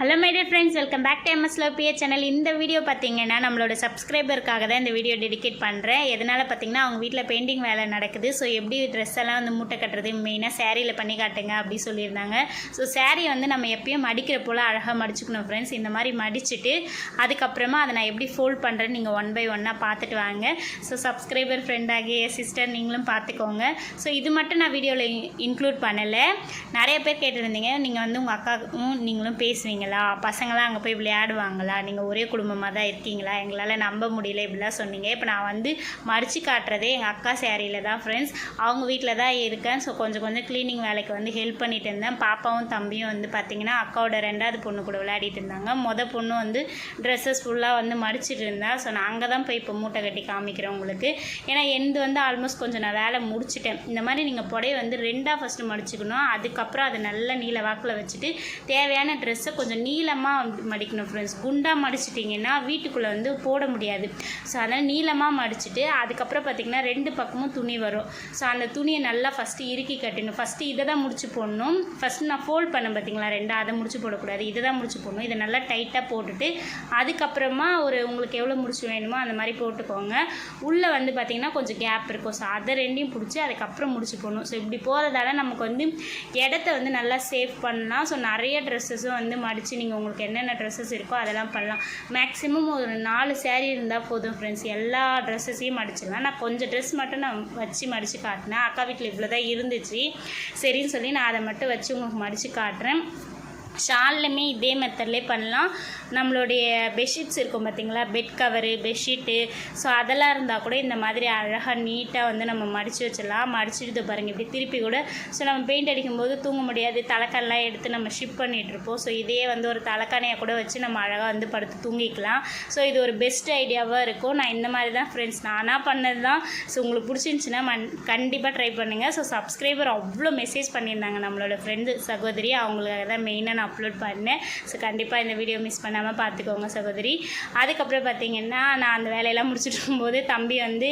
Hello my dear friends welcome back to MS லோபியா channel இந்த video பார்த்தீங்கன்னா நம்மளோட சப்ஸ்கிரைபருக்காக தான் இந்த வீடியோ டெடிகேட் பண்ணுறேன் எதனால் பார்த்தீங்கன்னா அவங்க வீட்டில் பெயிண்டிங் வேலை நடக்குது. ஸோ எப்படி ட்ரெஸ் எல்லாம் வந்து மூட்டை கட்டுறது? மெயினாக சேரீயில் பண்ணி காட்டுங்க அப்படி சொல்லியிருந்தாங்க. ஸோ சேரீ வந்து நம்ம எப்பயும் மடிக்கிற போல் அழகாக மடிச்சுக்கணும் ஃப்ரெண்ட்ஸ் இந்த மாதிரி மடிச்சுட்டு அதுக்கப்புறமா அதை நான் எப்படி ஃபோல்ட் பண்ணுறேன்னு நீங்கள் ஒன் பை ஒன்னாக பார்த்துட்டு வாங்க. ஸோ சப்ஸ்கிரைபர் ஃப்ரெண்டாகிய சிஸ்டர் நீங்களும் பார்த்துக்கோங்க. ஸோ இது மட்டும் நான் வீடியோவில் இன்க்ளூட் பண்ணலை. நிறைய பேர் கேட்டிருந்தீங்க. நீங்கள் வந்து உங்கள் அக்காவும் நீங்களும் பேசுவீங்களா பசங்களாம் அங்கே போய் விளையாடுவாங்களா? நீங்கள் ஒரே குடும்பமாக தான் இருக்கீங்களா? எங்களால் நம்ப முடியல இப்படிலாம் சொன்னீங்க. இப்போ நான் வந்து மடித்து காட்டுறதே எங்கள் அக்கா சேரீயில் தான் ஃப்ரெண்ட்ஸ் அவங்க வீட்டில் தான் இருக்கேன். ஸோ கொஞ்சம் கொஞ்சம் க்ளீனிங் வேலைக்கு வந்து ஹெல்ப் பண்ணிட்டு இருந்தேன். பாப்பாவும் தம்பியும் வந்து பார்த்திங்கன்னா அக்காவோட ரெண்டாவது பொண்ணு கூட விளையாடிட்டு இருந்தாங்க. மொதல் பொண்ணு வந்து ட்ரெஸ்ஸஸ் ஃபுல்லாக வந்து மடிச்சிட்டு இருந்தா. ஸோ நான் அங்கே தான் போய் இப்போ மூட்டை கட்டி காமிக்கிறேன் உங்களுக்கு. ஏன்னா எந்த வந்து ஆல்மோஸ்ட் கொஞ்சம் நான் வேலை முடிச்சிட்டேன். இந்த மாதிரி நீங்கள் புடவை வந்து ரெண்டாக ஃபஸ்ட்டு மடிச்சுக்கணும். அதுக்கப்புறம் அதை நல்ல நீல வாக்கில் வச்சுட்டு தேவையான ட்ரெஸ்ஸை கொஞ்சம் நீளமாக மடிக்கணும் ஃப்ரெண்ட்ஸ் குண்டாக மடிச்சிட்டிங்கன்னா வீட்டுக்குள்ளே வந்து போட முடியாது. ஸோ அதனால் நீளமாக மடிச்சுட்டு அதுக்கப்புறம் பார்த்திங்கன்னா ரெண்டு பக்கமும் துணி வரும். ஸோ அந்த துணியை நல்லா ஃபஸ்ட்டு இறுக்கி கட்டணும். ஃபஸ்ட்டு இதை தான் முடிச்சு போடணும். ஃபஸ்ட்டு நான் ஃபோல்ட் பண்ணேன் பார்த்தீங்களா ரெண்டாக அதை முடிச்சு போடக்கூடாது. இதை தான் முடிச்சு போடணும். இதை நல்லா டைட்டாக போட்டுட்டு அதுக்கப்புறமா ஒரு உங்களுக்கு எவ்வளோ முடிச்சு வேணுமோ அந்த மாதிரி போட்டுக்கோங்க. உள்ளே வந்து பார்த்திங்கன்னா கொஞ்சம் கேப் இருக்கும். ஸோ அதை ரெண்டையும் பிடிச்சி அதுக்கப்புறம் முடிச்சு போடணும். ஸோ இப்படி போகிறதால நமக்கு வந்து இடத்த வந்து நல்லா சேவ் பண்ணலாம். ஸோ நிறைய ட்ரெஸ்ஸஸும் வந்து மடிச்சு வச்சு நீங்கள் உங்களுக்கு என்னென்ன ட்ரெஸ்ஸஸ் இருக்கோ அதெல்லாம் பண்ணலாம். மேக்ஸிமம் ஒரு நாலு சேரீ இருந்தால் போதும் ஃப்ரெண்ட்ஸ் எல்லா ட்ரெஸ்ஸஸையும் மடிச்சிடலாம். நான் கொஞ்சம் ட்ரெஸ் மட்டும் நான் வச்சு மடித்து காட்டினேன். அக்கா வீட்டில் இவ்வளோ தான் இருந்துச்சு. சரின்னு சொல்லி நான் அதை மட்டும் வச்சு உங்களுக்கு மடித்து காட்டுறேன். ஷால்லுமே இதே மெத்தட்லேயே பண்ணலாம். நம்மளுடைய பெட்ஷீட்ஸ் இருக்கும் பார்த்தீங்களா பெட் கவரு பெட்ஷீட்டு ஸோ அதெல்லாம் இருந்தால் கூட இந்த மாதிரி அழகாக நீட்டாக வந்து நம்ம மடித்து வச்சிடலாம். மடிச்சுட்டு பாருங்கள் இப்படி திருப்பி கூட. ஸோ நம்ம பெயிண்ட் அடிக்கும்போது தூங்க முடியாது. தலைக்கல்லாம் எடுத்து நம்ம ஷிப் பண்ணிகிட்ருப்போம் ஸோ இதே வந்து ஒரு தலைக்கானையை கூட வச்சு நம்ம அழகாக வந்து படுத்து தூங்கிக்கலாம். ஸோ இது ஒரு பெஸ்ட் ஐடியாவாக இருக்கும். நான் இந்த மாதிரி தான் ஃப்ரெண்ட்ஸ் நானாக பண்ணது தான் ஸோ உங்களுக்கு பிடிச்சிருந்துச்சின்னா மன் கண்டிப்பாக ட்ரை பண்ணுங்கள் ஸோ சப்ஸ்கிரைபர் அவ்வளோ மெசேஜ் பண்ணியிருந்தாங்க நம்மளோட ஃப்ரெண்டு சகோதரி. அவங்களுக்காக தான் மெயினாக நான் அப்லோட் பண்ணேன். ஸோ கண்டிப்பாக இந்த வீடியோ மிஸ் பண்ணாமல் பார்த்துக்கோங்க சகோதரி. அதுக்கப்புறம் பார்த்தீங்கன்னா நான் அந்த வேலையெல்லாம் முடிச்சுட்டு இருக்கும்போது தம்பி வந்து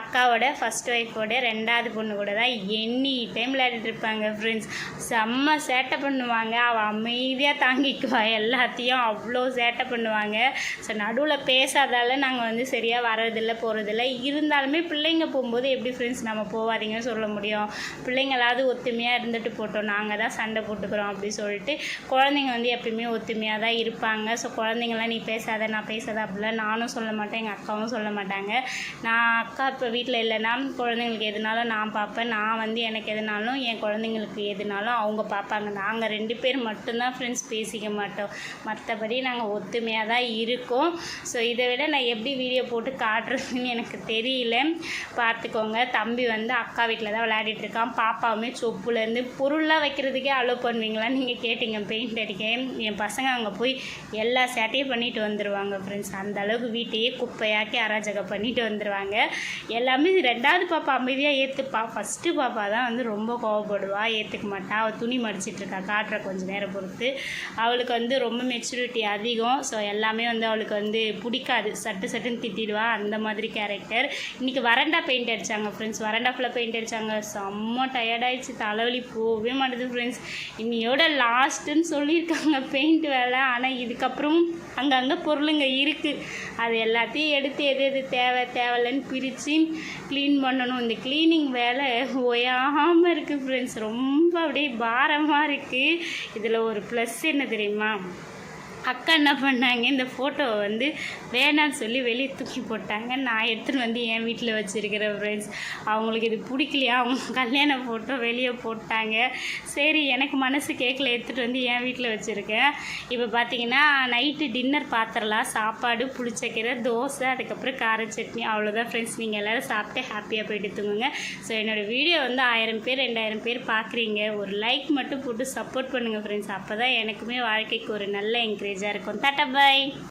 அக்காவோட ஃபஸ்ட் ஒய்ஃபோட ரெண்டாவது பொண்ணு கூட தான் எனி டைம் விளையாடிட்டு இருப்பாங்க ஃப்ரெண்ட்ஸ் செம்ம சேட்டை பண்ணுவாங்க. அவள் அமைதியாக தாங்கிக்குவா. எல்லாத்தையும் அவ்வளோ சேட்டை பண்ணுவாங்க. ஸோ நடுவில் பேசாதால நாங்கள் வந்து சரியாக வர்றதில்ல போகிறதில்ல இருந்தாலுமே பிள்ளைங்க போகும்போது எப்படி ஃப்ரெண்ட்ஸ் நம்ம போவாதீங்கன்னு சொல்ல முடியும். பிள்ளைங்களாவது ஒத்துமையாக இருந்துட்டு போட்டோம். நாங்கள் தான் சண்டை போட்டுக்கிறோம் அப்படி சொல்லிட்டு குழந்தைங்க வந்து எப்பயுமே ஒத்துமையாக தான் இருப்பாங்க. ஸோ குழந்தைங்களாம் நீ பேசாத நான் பேசாத அப்படிலாம் நானும் சொல்ல மாட்டேன். எங்கள் அக்காவும் சொல்ல மாட்டாங்க. நான் அக்கா இப்போ வீட்டில் இல்லைன்னா குழந்தைங்களுக்கு எதுனாலும் நான் பார்ப்பேன். நான் வந்து எனக்கு எதுனாலும் என் குழந்தைங்களுக்கு எதுனாலும் அவங்க பார்ப்பாங்க. நாங்கள் ரெண்டு பேர் மட்டும்தான் ஃப்ரெண்ட்ஸ் பேசிக்க மாட்டோம். மற்றபடி நாங்கள் ஒத்துமையாக தான் இருக்கோம். ஸோ இதை விட நான் எப்படி வீடியோ போட்டு காட்டுறதுன்னு எனக்கு தெரியல. பார்த்துக்கோங்க. தம்பி வந்து அக்கா வீட்டில் தான் விளையாடிட்டு இருக்கான். பாப்பாவுமே சொப்புலேருந்து பொருள்லாம் வைக்கிறதுக்கே அலோவ் பண்ணுவீங்களா? நீங்கள் கேட்டீங்க பெயிண்ட் அடிக்க என் பசங்க அங்கே போய் எல்லா சேட்டையும் பண்ணிட்டு வந்துடுவாங்க ஃப்ரெண்ட்ஸ் அந்த அளவுக்கு வீட்டையே குப்பையாக்கி அராஜகம் பண்ணிட்டு வந்துடுவாங்க எல்லாமே ரெண்டாவது பாப்பா அமைதியாக ஏற்றுப்பா ஃபஸ்ட்டு பாப்பா தான் வந்து ரொம்ப கோவப்படுவா. ஏற்றுக்க மாட்டா. அவள் துணி மடிச்சிட்ருக்கா காட்டுற கொஞ்சம் நேரம் பொறுத்து. அவளுக்கு வந்து ரொம்ப மெச்சூரிட்டி அதிகம். ஸோ எல்லாமே வந்து அவளுக்கு வந்து பிடிக்காது. சட்டு சட்டுன்னு திட்டிடுவா. அந்த மாதிரி கேரக்டர் இன்றைக்கி வரண்டா பெயிண்ட் அடித்தாங்க ஃப்ரெண்ட்ஸ் வரண்டா ஃபுல்லாக பெயிண்ட் அடித்தாங்க செம்ம டயர்டாயிடுச்சு தலைவலி போகவே மாட்டேது ஃப்ரெண்ட்ஸ் இன்னையோட லாஸ்ட் லாஸ்ட்டுன்னு சொல்லியிருக்காங்க பெயிண்ட் வேலை. ஆனால் இதுக்கப்புறம் அங்கங்கே பொருளுங்க இருக்குது அது எல்லாத்தையும் எடுத்து எது எது தேவை தேவையில்லைன்னு பிரித்து க்ளீன் பண்ணணும். இந்த க்ளீனிங் வேலை ஓயாமல் இருக்குது ஃப்ரெண்ட்ஸ் ரொம்ப அப்படியே பாரமாக இருக்குது இதில் ஒரு ப்ளஸ் என்ன தெரியுமா? அக்கா என்ன பண்ணாங்க இந்த ஃபோட்டோவை வந்து வேணான்னு சொல்லி வெளியே தூக்கி போட்டாங்க. நான் எடுத்துகிட்டு வந்து என் வீட்டில் வச்சுருக்கிறேன் ஃப்ரெண்ட்ஸ் அவங்களுக்கு இது பிடிக்கலையா? அவங்க கல்யாண ஃபோட்டோ வெளியே போட்டாங்க. சரி எனக்கு மனசு கேட்கல எடுத்துகிட்டு வந்து என் வீட்டில் வச்சுருக்கேன். இப்போ பார்த்தீங்கன்னா நைட்டு டின்னர் பார்த்துடலாம் சாப்பாடு புளிச்சக்கீரை தோசை அதுக்கப்புறம் கார சட்னி அவ்வளோதான் ஃப்ரெண்ட்ஸ் நீங்கள் எல்லோரும் சாப்பிட்டு ஹாப்பியாக போயிட்டு தூங்குங்க. ஸோ என்னோடய வீடியோ வந்து ஆயிரம் பேர் ரெண்டாயிரம் பேர் பார்க்குறீங்க ஒரு லைக் மட்டும் போட்டு சப்போர்ட் பண்ணுங்கள் ஃப்ரெண்ட்ஸ் அப்போ தான் எனக்குமே வாழ்க்கைக்கு ஒரு நல்ல என்கரேஜாக இருக்கும். டாட்டா